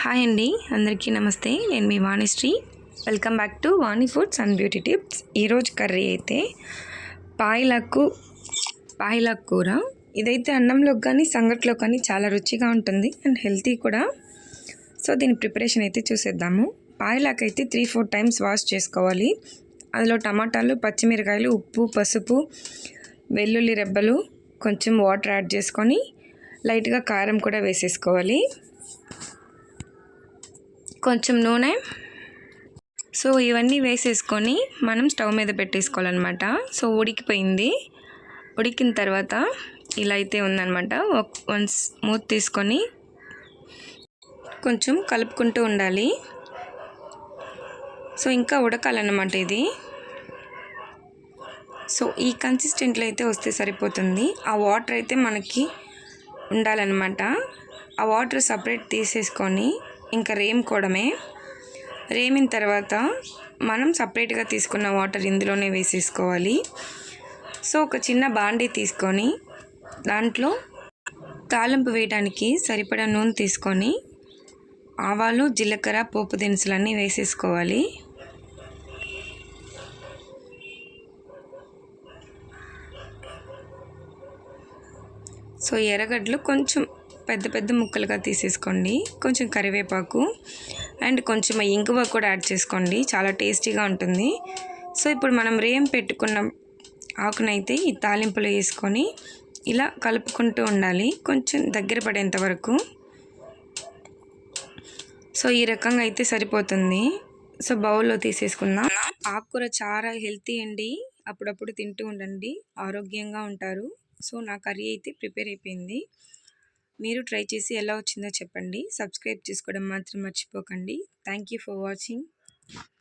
Hi అండి అందరికీ నమస్తే. నేను మీ Vanishri. Welcome back to Vani foods and beauty tips ఈరోజు కర్రీ అయితే పాయలకు పాయలకు కూర. ఇదైతే అన్నంలోకి కానీ సంగట్లో కానీ చాలా రుచిగా ఉంటుంది అండ్ హెల్తీ కూడా. సో దీని ప్రిపరేషన్ అయితే చూసేద్దాము. పాయలాకు అయితే త్రీ ఫోర్ టైమ్స్ వాష్ చేసుకోవాలి. అందులో టమాటాలు పచ్చిమిరకాయలు ఉప్పు పసుపు వెల్లుల్లి రెబ్బలు కొంచెం వాటర్ యాడ్ చేసుకొని లైట్గా కారం కూడా వేసేసుకోవాలి. కొంచెం నూనె. సో ఇవన్నీ వేసేసుకొని మనం స్టవ్ మీద పెట్టేసుకోవాలన్నమాట. సో ఉడికిపోయింది. ఉడికిన తర్వాత ఇలా అయితే ఉందన్నమాట. వన్స్ మూత తీసుకొని కొంచెం కలుపుకుంటూ ఉండాలి. సో ఇంకా ఉడకాలన్నమాట ఇది. సో ఈ కన్సిస్టెంట్లో అయితే వస్తే సరిపోతుంది. ఆ వాటర్ అయితే మనకి ఉండాలన్నమాట. ఆ వాటర్ సపరేట్ తీసేసుకొని ఇంకా రేముకోవడమే రేమిన తర్వాత మనం సపరేట్గా తీసుకున్న వాటర్ ఇందులోనే వేసేసుకోవాలి. సో ఒక చిన్న బాండీ తీసుకొని దాంట్లో తాలింపు వేయడానికి సరిపడా నూనె తీసుకొని ఆవాలు జీలకర్ర పోపు దినుసులన్నీ వేసేసుకోవాలి. సో ఎర్రగడ్డలు కొంచెం పెద్ద పెద్ద ముక్కలుగా తీసేసుకోండి. కొంచెం కరివేపాకు అండ్ కొంచెం ఇంగువ కూడా యాడ్ చేసుకోండి. చాలా టేస్టీగా ఉంటుంది. సో ఇప్పుడు మనం రేం పెట్టుకున్న ఆకునైతే ఈ తాలింపులో వేసుకొని ఇలా కలుపుకుంటూ ఉండాలి. కొంచెం దగ్గర పడేంత వరకు. సో ఈ రకంగా అయితే సరిపోతుంది. సో బౌల్లో తీసేసుకుందాం. ఆకుకూర చాలా హెల్తీ అండి. అప్పుడప్పుడు తింటూ ఉండండి. ఆరోగ్యంగా ఉంటారు. సో నా కర్రీ అయితే ప్రిపేర్ అయిపోయింది. మీరు ట్రై చేసి ఎలా వచ్చిందో చెప్పండి. సబ్స్క్రైబ్ చేసుకోవడం మాత్రం మర్చిపోకండి. Thank you for watching.